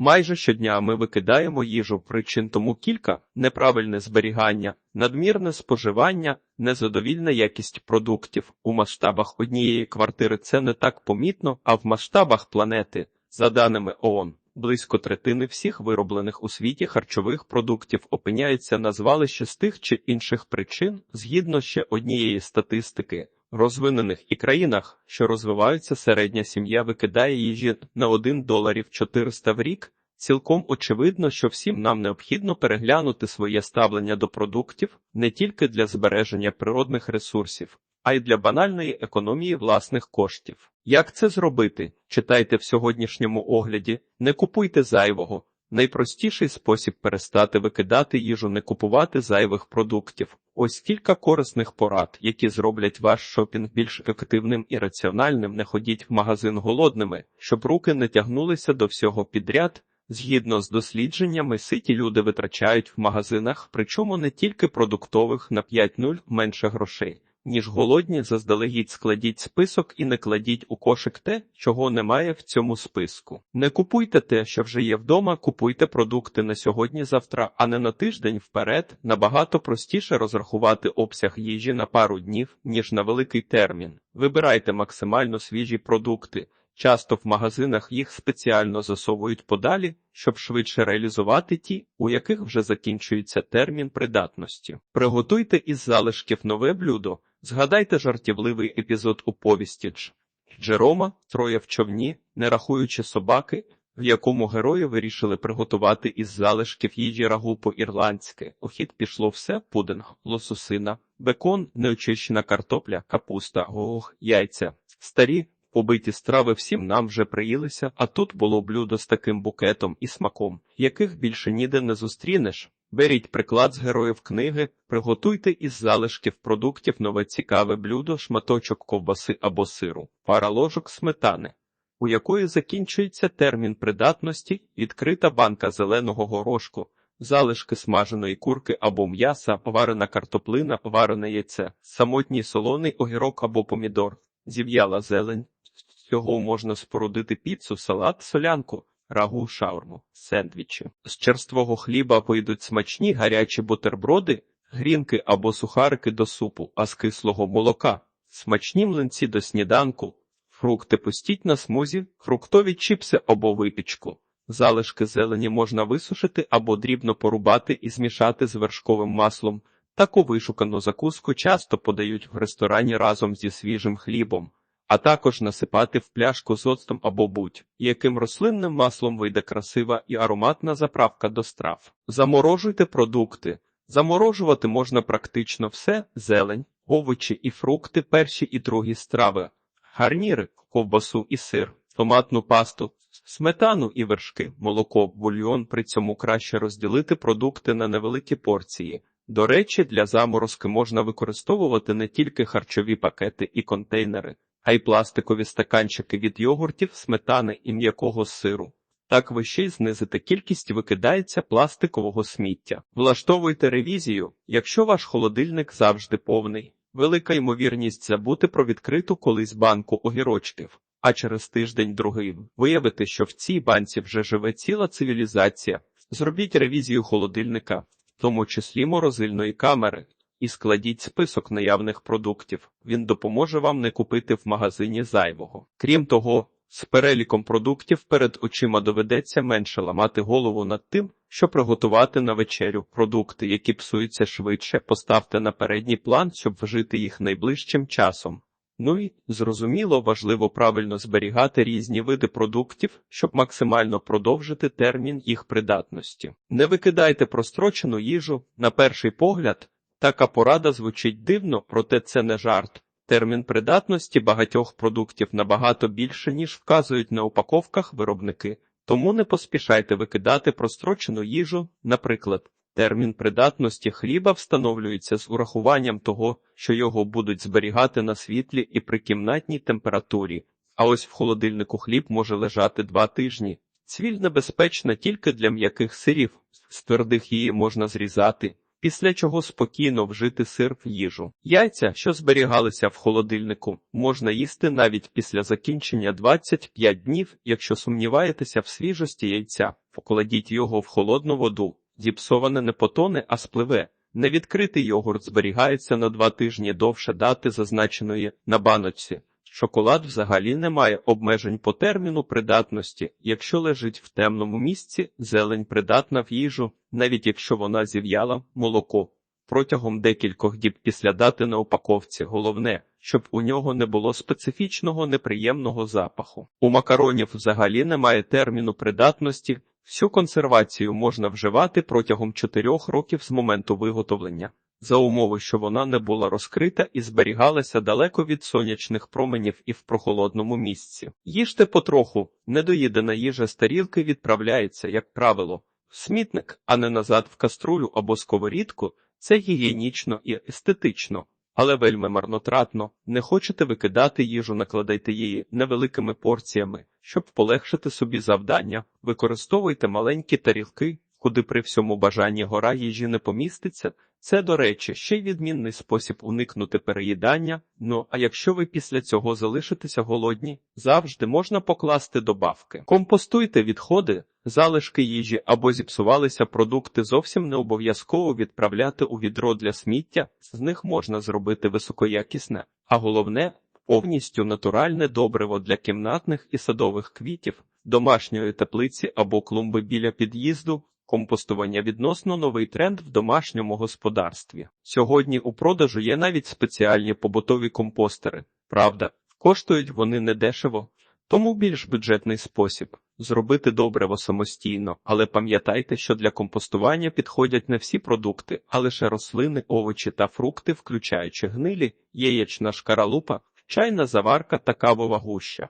Майже щодня ми викидаємо їжу, причин тому кілька: неправильне зберігання, надмірне споживання, незадовільна якість продуктів. У масштабах однієї квартири це не так помітно, а в масштабах планети, за даними ООН, близько третини всіх вироблених у світі харчових продуктів опиняється на звалищі з тих чи інших причин, згідно ще однієї статистики. Розвинених і країнах, що розвиваються, середня сім'я викидає їжі на 1 доларів 400 в рік. Цілком очевидно, що всім нам необхідно переглянути своє ставлення до продуктів не тільки для збереження природних ресурсів, а й для банальної економії власних коштів. Як це зробити? Читайте в сьогоднішньому огляді, не купуйте зайвого. Найпростіший спосіб перестати викидати їжу, не купувати зайвих продуктів. Ось кілька корисних порад, які зроблять ваш шопінг більш ефективним і раціональним. Не ходіть в магазин голодними, щоб руки не тягнулися до всього підряд. Згідно з дослідженнями, ситі люди витрачають в магазинах, причому не тільки продуктових на 5-0 менше грошей, ніж голодні, заздалегідь складіть список і не кладіть у кошик те, чого немає в цьому списку. Не купуйте те, що вже є вдома, купуйте продукти на сьогодні-завтра, а не на тиждень вперед. Набагато простіше розрахувати обсяг їжі на пару днів, ніж на великий термін. Вибирайте максимально свіжі продукти. Часто в магазинах їх спеціально засовують подалі, щоб швидше реалізувати ті, у яких вже закінчується термін придатності. Приготуйте із залишків нове блюдо. Згадайте жартівливий епізод у повісті Дж. Джерома, троє в човні, не рахуючи собаки, в якому герої вирішили приготувати із залишків їжі рагу по-ірландськи. У хід пішло все пудинг, лососина, бекон, неочищена картопля, капуста, гог, яйця, старі. Побиті страви всім нам вже приїлися, а тут було блюдо з таким букетом і смаком, яких більше ніде не зустрінеш. Беріть приклад з героїв книги, приготуйте із залишків продуктів нове цікаве блюдо, шматочок ковбаси або сиру, пара ложок сметани, у якої закінчується термін придатності, відкрита банка зеленого горошку, залишки смаженої курки або м'яса, варена картоплина, варене яйце, самотній солоний огірок або помідор, зів'яла зелень. З цього можна спорудити піцу, салат, солянку рагу, шаурму, сендвічі. З черствого хліба вийдуть смачні гарячі бутерброди, грінки або сухарики до супу, а з кислого молока, смачні млинці до сніданку, фрукти пустіть на смузі, фруктові чіпси або випічку. Залишки зелені можна висушити або дрібно порубати і змішати з вершковим маслом. Таку вишукану закуску часто подають в ресторані разом зі свіжим хлібом а також насипати в пляшку з оцтом або будь-яким рослинним маслом вийде красива і ароматна заправка до страв. Заморожуйте продукти. Заморожувати можна практично все: зелень, овочі і фрукти, перші і другі страви, гарніри, ковбасу і сир, томатну пасту, сметану і вершки, молоко, бульйон. При цьому краще розділити продукти на невеликі порції. До речі, для заморозки можна використовувати не тільки харчові пакети і контейнери а й пластикові стаканчики від йогуртів, сметани і м'якого сиру. Так ви ще й знизите кількість викидається пластикового сміття. Влаштовуйте ревізію, якщо ваш холодильник завжди повний. Велика ймовірність забути про відкриту колись банку огірочків, а через тиждень другий виявити, що в цій банці вже живе ціла цивілізація. Зробіть ревізію холодильника, в тому числі морозильної камери і складіть список наявних продуктів. Він допоможе вам не купити в магазині зайвого. Крім того, з переліком продуктів перед очима доведеться менше ламати голову над тим, що приготувати на вечерю продукти, які псуються швидше, поставте на передній план, щоб вжити їх найближчим часом. Ну і зрозуміло, важливо правильно зберігати різні види продуктів, щоб максимально продовжити термін їх придатності. Не викидайте прострочену їжу на перший погляд. Така порада звучить дивно, проте це не жарт. Термін придатності багатьох продуктів набагато більше, ніж вказують на упаковках виробники, тому не поспішайте викидати прострочену їжу. Наприклад, термін придатності хліба встановлюється з урахуванням того, що його будуть зберігати на світлі і при кімнатній температурі, а ось в холодильнику хліб може лежати два тижні. Цвіль небезпечна тільки для м'яких сирів, з твердих її можна зрізати після чого спокійно вжити сир в їжу. Яйця, що зберігалися в холодильнику, можна їсти навіть після закінчення 25 днів, якщо сумніваєтеся в свіжості яйця. покладіть його в холодну воду. Зіпсоване не потоне, а спливе. Невідкритий йогурт зберігається на два тижні довше дати зазначеної на баночці. Шоколад взагалі не має обмежень по терміну придатності. Якщо лежить в темному місці, зелень придатна в їжу, навіть якщо вона зів'яла, молоко. Протягом декількох діб після дати на упаковці головне, щоб у нього не було специфічного неприємного запаху. У макаронів взагалі немає терміну придатності. Всю консервацію можна вживати протягом 4 років з моменту виготовлення, за умови, що вона не була розкрита і зберігалася далеко від сонячних променів і в прохолодному місці. Їжте потроху, недоїдена їжа з тарілки відправляється, як правило, в смітник, а не назад в каструлю або сковорідку. Це гігієнічно і естетично, але вельми марнотратно. Не хочете викидати їжу, накладайте її невеликими порціями, щоб полегшити собі завдання. Використовуйте маленькі тарілки, куди при всьому бажанні гора їжі не поміститься. Це, до речі, ще й відмінний спосіб уникнути переїдання. Ну а якщо ви після цього залишитеся голодні, завжди можна покласти добавки. Компостуйте відходи, залишки їжі або зіпсувалися продукти зовсім не обов'язково відправляти у відро для сміття, з них можна зробити високоякісне, а головне повністю натуральне добриво для кімнатних і садових квітів, домашньої теплиці або клумби біля під'їзду. Компостування відносно новий тренд в домашньому господарстві. Сьогодні у продажу є навіть спеціальні побутові компостери. Правда, коштують вони недешево, тому більш бюджетний спосіб зробити добриво самостійно, але пам'ятайте, що для компостування підходять не всі продукти, а лише рослини, овочі та фрукти, включаючи гнилі, яєчна шкаралупа, чайна заварка та кавова гуща.